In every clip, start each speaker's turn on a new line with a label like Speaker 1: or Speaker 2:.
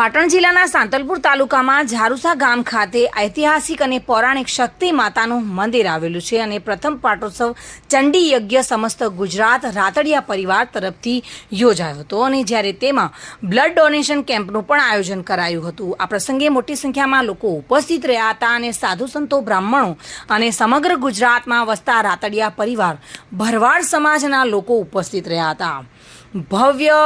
Speaker 1: પાટણ જિલ્લાના સાંતલપુર તાલુકામાં ઝારુસા ગામ ખાતે ઐતિહાસિક અને પૌરાણિક શક્તિ માતાનું મંદિર આવેલું છે અને પ્રથમ પાટોત્સવ ચંડી યજ્ઞ સમસ્ત ગુજરાત રાતડિયા પરિવાર તરફથી યોજાયો હતો અને જ્યારે તેમાં બ્લડ ડોનેશન કેમ્પનું પણ આયોજન કરાયું હતું. આ પ્રસંગે મોટી સંખ્યામાં લોકો ઉપસ્થિત રહ્યા હતા અને સાધુ સંતો, બ્રાહ્મણો અને સમગ્ર ગુજરાતમાં વસતા રાતડિયા પરિવાર ભરવાડ સમાજના લોકો ઉપસ્થિત રહ્યા હતા. ભવ્ય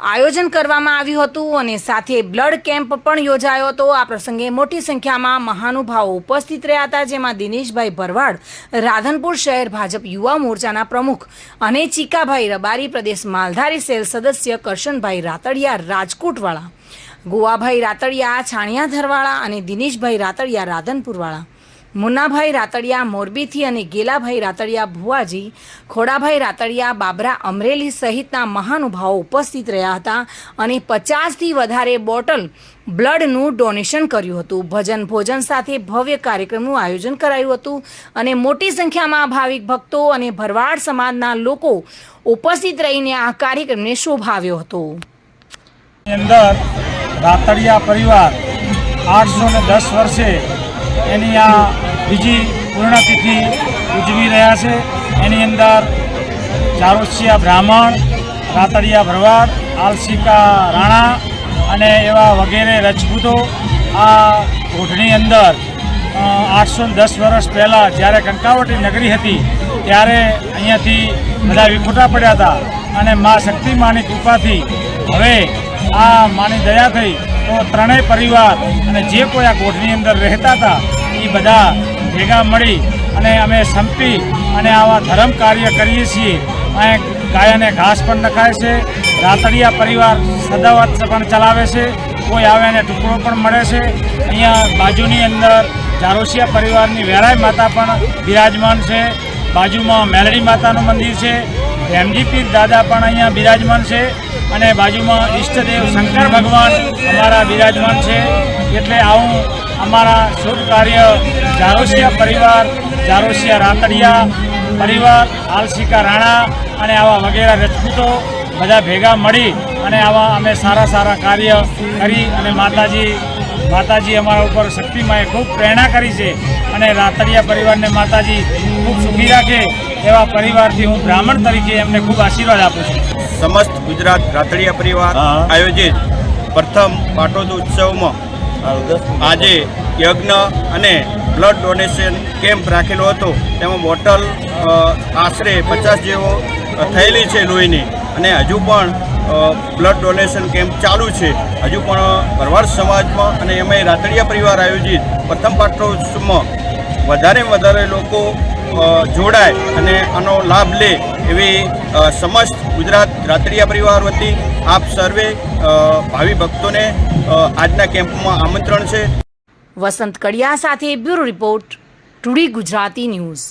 Speaker 1: આયોજન કરવામાં આવ્યું હતું અને સાથે બ્લડ કેમ્પ પણ યોજાયો હતો. આ પ્રસંગે મોટી સંખ્યામાં મહાનુભાવો ઉપસ્થિત રહ્યા હતા, જેમાં દિનેશભાઈ ભરવાડ, રાધનપુર શહેર ભાજપ યુવા મોરચાના પ્રમુખ અને ચીકાભાઈ રબારી, પ્રદેશ માલધારી સેલ સદસ્ય કરશનભાઈ રાતડિયા, રાજકોટવાળા, ગોવાભાઈ રાતડિયા છાણિયાધરવાળા અને દિનેશભાઈ રાતડિયા રાધનપુરવાળા. મુન્નાભાઈ રાતડિયા, મોરબીથી અને ગેલાભાઈ રાતડિયા ભુવાજી, ખોડાભાઈ રાતડિયા, બાબરા અમરેલી સહિતના મહાનુભાવો ઉપસ્થિત રહ્યા હતા અને પચાસથી વધારે બોટલ બ્લડનું ડોનેશન કર્યું હતું. ભજન ભોજન સાથે ભવ્ય કાર્યક્રમનું આયોજન કરાયું હતું અને મોટી સંખ્યામાં ભાવિક ભક્તો અને ભરવાડ સમાજના લોકો ઉપસ્થિત રહીને આ કાર્યક્રમને શોભાવ્યો હતો.
Speaker 2: અંદર રાતડિયા પરિવાર આઠસો ને દસ વર્ષે એની આ બીજી પૂર્ણતિથિ ઉજવી રહ્યા છે. એની અંદર ચારોસિયા બ્રાહ્મણ, રાતડિયા ભરવાડ, આલસિકા રાણા અને એવા વગેરે રજપૂતો આ કોઠની અંદર આઠસો દસ વર્ષ પહેલાં જ્યારે કંકાવટી નગરી હતી, ત્યારે અહીંયાથી બધા વિખૂટા પડ્યા હતા અને મા શક્તિ માની કૃપાથી હવે આ માની દયા થઈ તો ત્રણેય પરિવાર અને જે કોઈ આ કોઠની અંદર રહેતા હતા, એ બધા ભેગા મળી અને અમે સંપી અને આવા ધર્મ કાર્ય કરીએ છીએ. અહીં ગાયને ઘાસ પણ નખાય છે, રાતડિયા પરિવાર સદાવત પણ ચલાવે છે, કોઈ આવે એને ટુકડો પણ મળે છે. અહીંયા બાજુની અંદર જારોસિયા પરિવારની વેરાય માતા પણ બિરાજમાન છે. બાજુમાં મેલડી માતાનું મંદિર છે. એમજી પીર દાદા પણ અહીંયા બિરાજમાન છે અને બાજુમાં ઈષ્ટદેવ શંકર ભગવાન અમારા બિરાજમાન છે. એટલે આવું અમારા શુભ કાર્ય જારોસિયા પરિવાર જારોસિયા રાતડિયા પરિવાર આલસિકા રાણા અને આવા વગેરે રજપૂતો બધા ભેગા મળી અને આવા અમે સારા સારા કાર્ય કરી અને માતાજી માતાજી અમારા ઉપર શક્તિમાએ ખૂબ પ્રેરણા કરી છે અને રાતડિયા પરિવારને માતાજી ખૂબ સુખી રાખે. એવા પરિવારથી હું બ્રાહ્મણ તરીકે એમને ખૂબ આશીર્વાદ આપું છું.
Speaker 3: સમસ્ત ગુજરાત રાતડિયા પરિવાર આયોજિત પ્રથમ પાટોદ ઉત્સવમાં આજે યજ્ઞ અને બ્લડ ડોનેશન કેમ્પ રાખેલો હતો. તેમાં બોટલ આશરે પચાસ જેવો થયેલી છે લોહીની. અને હજુ પણ બ્લડ ડોનેશન કેમ્પ ચાલુ છે. હજુ પણ ભરવાડ સમાજમાં અને એમાં રાતડિયા પરિવાર આયોજિત પ્રથમ પાટોત્સવમાં વધારે વધારે લોકો જોડાય અને આનો લાભ લે એવી સમસ્ત ગુજરાત રાત્રિયા પરિવાર વતી આપ સર્વે ભાવિ ભક્તોને આજના કેમ્પમાં આમંત્રણ છે.
Speaker 1: વસંત કડિયા સાથે bureau report, two D Gujarati news.